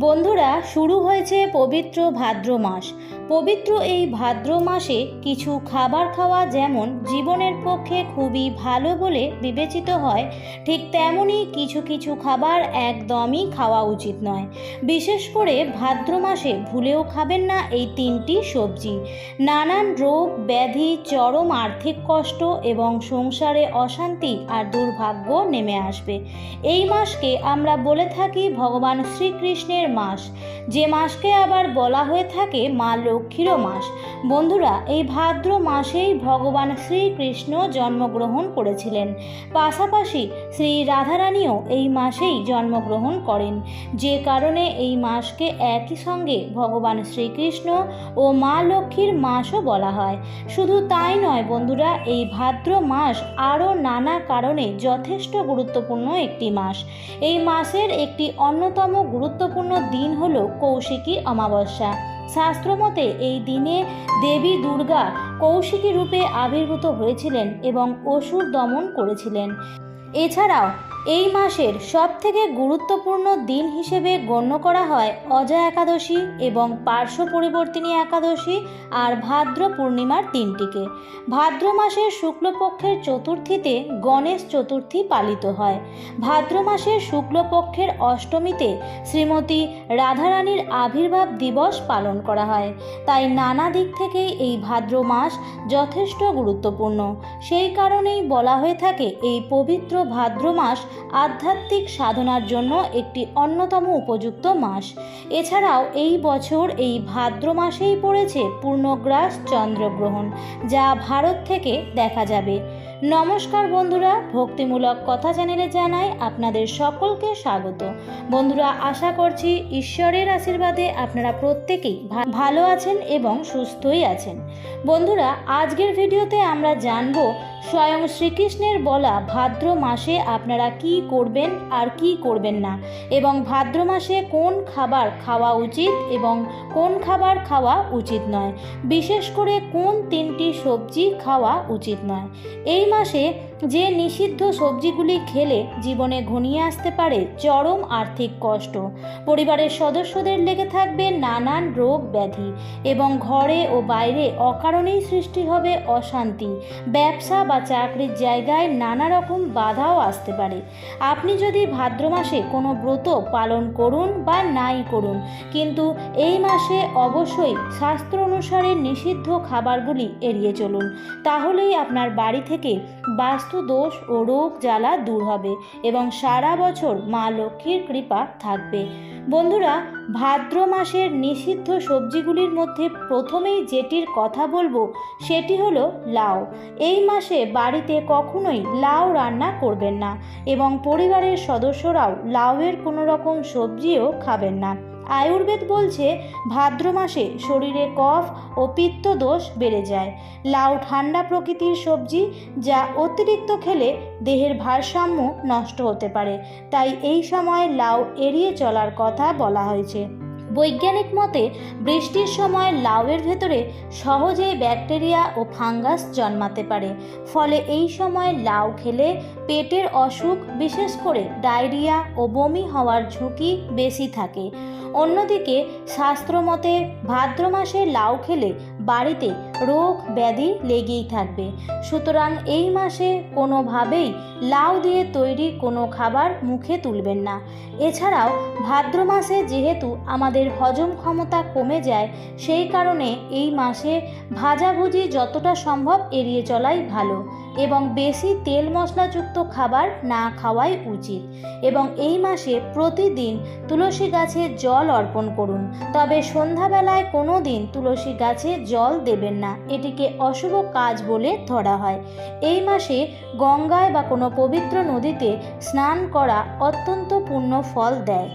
বন্ধুরা, শুরু হয়েছে পবিত্র ভাদ্র মাস। পবিত্র এই ভাদ্র মাসে কিছু খাবার খাওয়া যেমন জীবনের পক্ষে খুবই ভালো বলে বিবেচিত হয়, ঠিক তেমনই কিছু কিছু খাবার একদমই খাওয়া উচিত নয়। বিশেষ করে ভাদ্র মাসে ভুলেও খাবেন না এই তিনটি সবজি। নানান রোগ, ব্যাধি, চরম আর্থিক কষ্ট এবং সংসারে অশান্তি আর দুর্ভাগ্য নেমে আসবে। এই মাসকে আমরা বলে থাকি ভগবান শ্রীকৃষ্ণের মাস। যে মাসকে আবার বলা হয়ে থাকে মা লক্ষ্মীরও মাস। বন্ধুরা, এই ভাদ্র মাসেই ভগবান শ্রীকৃষ্ণ জন্মগ্রহণ করেছিলেন। পাশাপাশি শ্রী রাধারানীও এই মাসেই জন্মগ্রহণ করেন। যে কারণে এই মাসকে একই সঙ্গে ভগবান শ্রীকৃষ্ণ ও মা লক্ষ্মীর মাসও বলা হয়। শুধু তাই নয় বন্ধুরা, এই ভাদ্র মাস আরও নানা কারণে যথেষ্ট গুরুত্বপূর্ণ একটি মাস। এই মাসের একটি অন্যতম গুরুত্বপূর্ণ দিন হল কৌশিকী অমাবস্যা। শাস্ত্রমতে এই দিনে দেবী দুর্গা কৌশিকী রূপে আবির্ভূত হয়েছিলেন এবং অসুর দমন করেছিলেন। এছাড়াও, এই মাসের সবথেকে গুরুত্বপূর্ণ দিন হিসেবে গণ্য করা হয় অজয় একাদশী এবং পার্শ্ব পরিবর্তিনী একাদশী আর ভাদ্র পূর্ণিমার দিনটিকে। ভাদ্র মাসের শুক্লপক্ষের চতুর্থীতে গণেশ চতুর্থী পালিত হয়। ভাদ্র মাসের শুক্লপক্ষের অষ্টমীতে শ্রীমতী রাধারানীর আবির্ভাব দিবস পালন করা হয়। তাই নানা দিক থেকেই এই ভাদ্র মাস যথেষ্ট গুরুত্বপূর্ণ। সেই কারণেই বলা হয়ে থাকে, এই পবিত্র ভাদ্র মাস আধ্যাত্মিক সাধনার জন্য একটি অন্যতম উপযুক্ত মাস। এছাড়াও এই বছর এই ভাদ্র মাসেই পড়েছে পূর্ণগ্রাস চন্দ্রগ্রহণ, যা ভারত থেকে দেখা যাবে। নমস্কার বন্ধুরা, ভক্তিমূলক কথা চ্যানেলে জানাই আপনাদের সকলকে স্বাগত। বন্ধুরা, আশা করছি ঈশ্বরের আশীর্বাদে আপনারা প্রত্যেকেই ভালো আছেন এবং সুস্থই আছেন। বন্ধুরা, আজকের ভিডিওতে আমরা জানব স্বয়ং শ্রীকৃষ্ণের বলা ভাদ্র মাসে আপনারা কি করবেন আর কি করবেন না? এবং ভাদ্র মাসে কোন খাবার খাওয়া উচিত এবং কোন খাবার খাওয়া উচিত নয়? বিশেষ করে কোন তিনটি সবজি খাওয়া উচিত নয়? এই মাসে যে নিষিদ্ধ সবজিগুলি খেলে জীবনে ঘনিয়ে আসতে পারে চরম আর্থিক কষ্ট। পরিবারের সদস্যদের লেগে থাকবে নানান রোগ ব্যাধি এবং ঘরে ও বাইরে অকারণেই সৃষ্টি হবে অশান্তি। ব্যবসা বা চাকরির জায়গায় নানা রকম বাধাও আসতে পারে। আপনি যদি ভাদ্র মাসে কোনো ব্রত পালন করুন বা নাই করুন, কিন্তু এই মাসে অবশ্যই শাস্ত্র অনুসারে নিষিদ্ধ খাবারগুলি এড়িয়ে চলুন। তাহলেই আপনার বাড়ি থেকে বাস্তু দোষ ও রোগ জ্বালা দূর হবে এবং সারা বছর মা লক্ষ্মীর কৃপা থাকবে। বন্ধুরা, ভাদ্র মাসের নিষিদ্ধ সবজিগুলির মধ্যে প্রথমেই যেটির কথা বলব, সেটি হলো লাউ। এই মাসে বাড়িতে কখনোই লাউ রান্না করবেন না এবং পরিবারের সদস্যরাও লাউয়ের কোনো রকম সবজিও খাবেন না। আয়ুর্বেদ বলছে, ভাদ্র মাসে শরীরে কফ ও পিত্ত দোষ বেড়ে যায়। লাউ ঠান্ডা প্রকৃতির সবজি যা অতিরিক্ত খেলে দেহের ভারসাম্য নষ্ট হতে পারে। তাই এই সময় লাউ এড়িয়ে চলার কথা বলা হয়েছে। বৈজ্ঞানিক মতে, বৃষ্টির সময় লাউয়ের ভেতরে সহজেই ব্যাকটেরিয়া ও ফাঙ্গাস জন্মাতে পারে। ফলে এই সময় লাউ খেলে পেটের অসুখ, বিশেষ করে ডায়রিয়া ও বমি হওয়ার ঝুঁকি বেশি থাকে। অন্যদিকে শাস্ত্রমতে ভাদ্র মাসে লাউ খেলে বাড়িতে রোগ ব্যাধি লেগেই থাকবে। সুতরাং এই মাসে কোনোভাবেই লাউ দিয়ে তৈরি কোনো খাবার মুখে তুলবেন না। এছাড়াও ভাদ্র মাসে যেহেতু আমাদের হজম ক্ষমতা কমে যায়, সেই কারণে এই মাসে ভাজাভুজি যতটা সম্ভব এড়িয়ে চলাই ভালো এবং বেশি তেল মশলাযুক্ত খাবার না খাওয়াই উচিত। এবং এই মাসে প্রতিদিন তুলসী গাছে জল অর্পণ করুন। তবে সন্ধ্যাবেলায় কোনো দিন তুলসী গাছে জল দেবেন না। এটিকে অশুভ কাজ বলে ধরা হয়। এই মাসে গঙ্গায় বা কোনো পবিত্র নদীতে স্নান করা অত্যন্ত পূর্ণ ফল দেয়।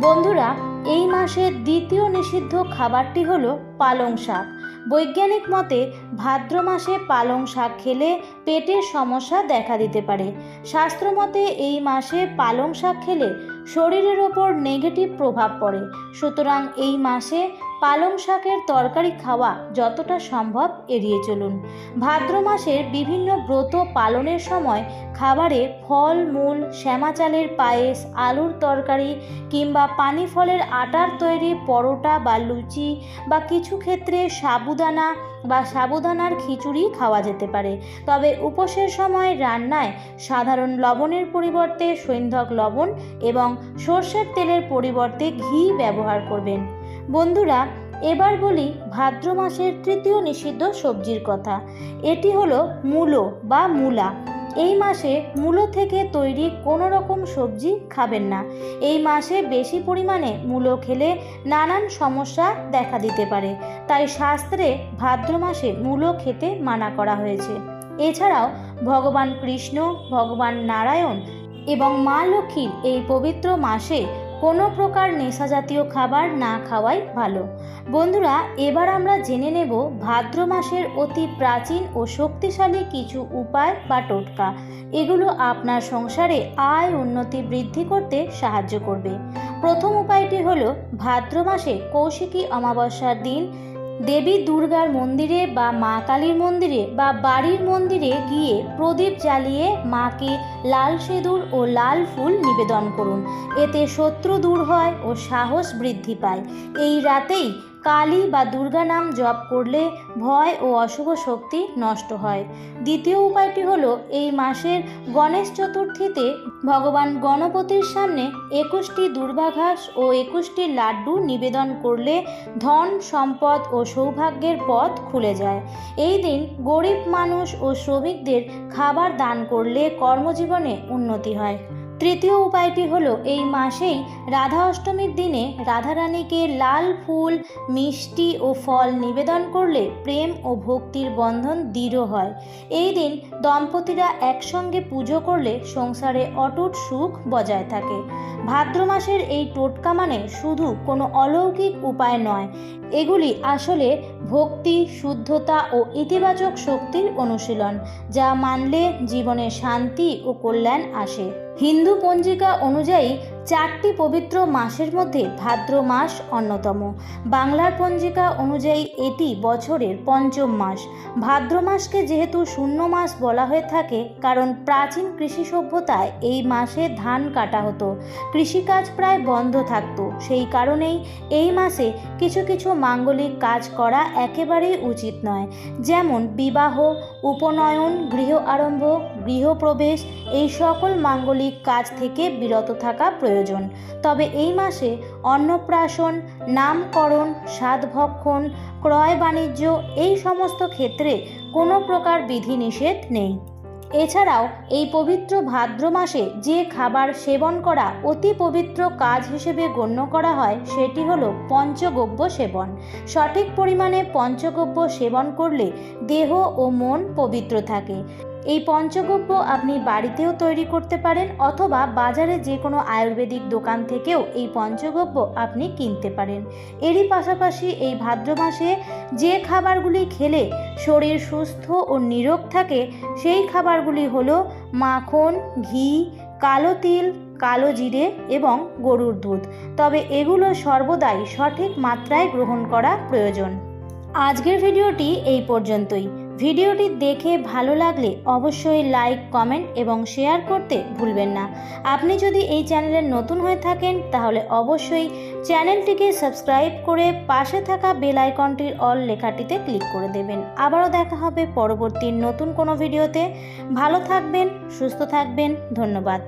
বন্ধুরা, এই মাসের দ্বিতীয় নিষিদ্ধ খাবারটি হলো পালং শাক। বৈজ্ঞানিক মতে, ভাদ্র মাসে পালং শাক খেলে পেটের সমস্যা দেখা দিতে পারে। শাস্ত্রমতে এই মাসে পালং শাক খেলে শরীরের ওপর নেগেটিভ প্রভাব পড়ে। সুতরাং এই মাসে পালং শাকের তরকারি খাওয়া যতটা সম্ভব এড়িয়ে চলুন। ভাদ্র মাসের বিভিন্ন ব্রত পালনের সময় খাবারে ফল, মূল, শ্যামা চালের পায়েস, আলুর তরকারি কিংবা পানি ফলের আটার তৈরি পরোটা বা লুচি বা কিছু ক্ষেত্রে সাবুদানা বা সাবুদানার খিচুড়ি খাওয়া যেতে পারে। তবে উপোসের সময় রান্নায় সাধারণ লবণের পরিবর্তে সৈন্ধক লবণ এবং সর্ষের তেলের পরিবর্তে ঘি ব্যবহার করবেন। বন্ধুরা, এবার বলি ভাদ্র মাসের তৃতীয় নিষিদ্ধ সবজির কথা। এটি হলো মূলো বা মূলা। এই মাসে মূলো থেকে তৈরি কোনো রকম সবজি খাবেন না। এই মাসে বেশি পরিমাণে মূলো খেলে নানান সমস্যা দেখা দিতে পারে। তাই শাস্ত্রে ভাদ্র মাসে মূলো খেতে মানা করা হয়েছে। এছাড়াও ভগবান কৃষ্ণ, ভগবান নারায়ণ এবং মা লক্ষ্মীর এই পবিত্র মাসে কোনো প্রকার নেশা জাতীয় খাবার না খাওয়াই ভালো। বন্ধুরা, এবার আমরা জেনে নেব ভাদ্র মাসের অতি প্রাচীন ও শক্তিশালী কিছু উপায় বা টোটকা। এগুলো আপনার সংসারে আয় উন্নতি বৃদ্ধি করতে সাহায্য করবে। প্রথম উপায়টি হলো, ভাদ্র মাসে কৌশিকী অমাবস্যার দিন দেবী দুর্গার মন্দিরে বা মা কালীর মন্দিরে বা বাড়ির মন্দিরে গিয়ে প্রদীপ জ্বালিয়ে মাকে লাল সিঁদুর ও লাল ফুল নিবেদন করুন। এতে শত্রু দূর হয় ও সাহস বৃদ্ধি পায়। এই রাতেই কালী বা দুর্গা নাম জপ করলে ভয় ও অশুভ শক্তি নষ্ট হয়। দ্বিতীয় উপায়টি হলো, এই মাসের গণেশ চতুর্থীতে ভগবান গণপতির সামনে একুশটি দুর্বাঘাস ও একুশটি লাড্ডু নিবেদন করলে ধন, সম্পদ ও সৌভাগ্যের পথ খুলে যায়। এই দিন গরিব মানুষ ও শ্রমিকদের খাবার দান করলে কর্মজীবনে উন্নতি হয়। তৃতীয় উপায়টি হলো, এই মাসেই রাধা অষ্টমীর দিনে রাধারানীকে লাল ফুল, মিষ্টি ও ফল নিবেদন করলে প্রেম ও ভক্তির বন্ধন দৃঢ় হয়। এই দিন দম্পতিরা একসঙ্গে পুজো করলে সংসারে অটুট সুখ বজায় থাকে। ভাদ্র মাসের এই টোটকা মানে শুধু কোনো অলৌকিক উপায় নয়, এগুলি আসলে ভক্তি, শুদ্ধতা ও ইতিবাচক শক্তির অনুশীলন, যা মানলে জীবনে শান্তি ও কল্যাণ আসে। হিন্দু পঞ্জিকা অনুযায়ী চারটি পবিত্র মাসের মধ্যে ভাদ্র মাস অন্যতম। বাংলার পঞ্জিকা অনুযায়ী এটি বছরের পঞ্চম মাস। ভাদ্র মাসকে যেহেতু শূন্য মাস বলা হয়ে থাকে, কারণ প্রাচীন কৃষি সভ্যতায় এই মাসে ধান কাটা হতো। কৃষিকাজ প্রায় বন্ধ থাকতো। সেই কারণেই এই মাসে কিছু কিছু মাঙ্গলিক কাজ করা একেবারেই উচিত নয়। যেমন বিবাহ, উপনয়ন, গৃহ আরম্ভ গৃহপ্রবেশ এই সকল মাঙ্গলিক কাজ থেকে বিরত থাকা প্রয়োজন। তবে এই মাসে অন্নপ্রাশন, নামকরণ, সাধভক্ষণ ক্রয় বাণিজ্য এই সমস্ত ক্ষেত্রে কোনো প্রকার বিধিনিষেধ নেই। এছাড়াও এই পবিত্র ভাদ্র মাসে যে খাবার সেবন করা অতি পবিত্র কাজ হিসেবে গণ্য করা হয়, সেটি হলো পঞ্চগব্য সেবন। সঠিক পরিমাণে পঞ্চগব্য সেবন করলে দেহ ও মন পবিত্র থাকে। এই পঞ্চগব্য আপনি বাড়িতেও তৈরি করতে পারেন অথবা বাজারে যে কোনো আয়ুর্বেদিক দোকান থেকেও এই পঞ্চগব্য আপনি কিনতে পারেন। এরই পাশাপাশি এই ভাদ্র মাসে যে খাবারগুলি খেলে শরীর সুস্থ ও নিরোগ থাকে, সেই খাবারগুলি হলো মাখন, ঘি, কালো তিল, কালো জিরে এবং গরুর দুধ। তবে এগুলো সর্বদাই সঠিক মাত্রায় গ্রহণ করা প্রয়োজন। আজকের ভিডিওটি এই পর্যন্তই। ভিডিওটি দেখে ভালো লাগলে অবশ্যই লাইক, কমেন্ট এবং শেয়ার করতে ভুলবেন না। আপনি যদি এই চ্যানেলে নতুন হয়ে থাকেন, তাহলে অবশ্যই চ্যানেলটিকে সাবস্ক্রাইব করে পাশে থাকা বেল আইকনটির অল লেখাটিতে ক্লিক করে দেবেন। আবারও দেখা হবে পরবর্তী নতুন কোনো ভিডিওতে। ভালো থাকবেন, সুস্থ থাকবেন। ধন্যবাদ।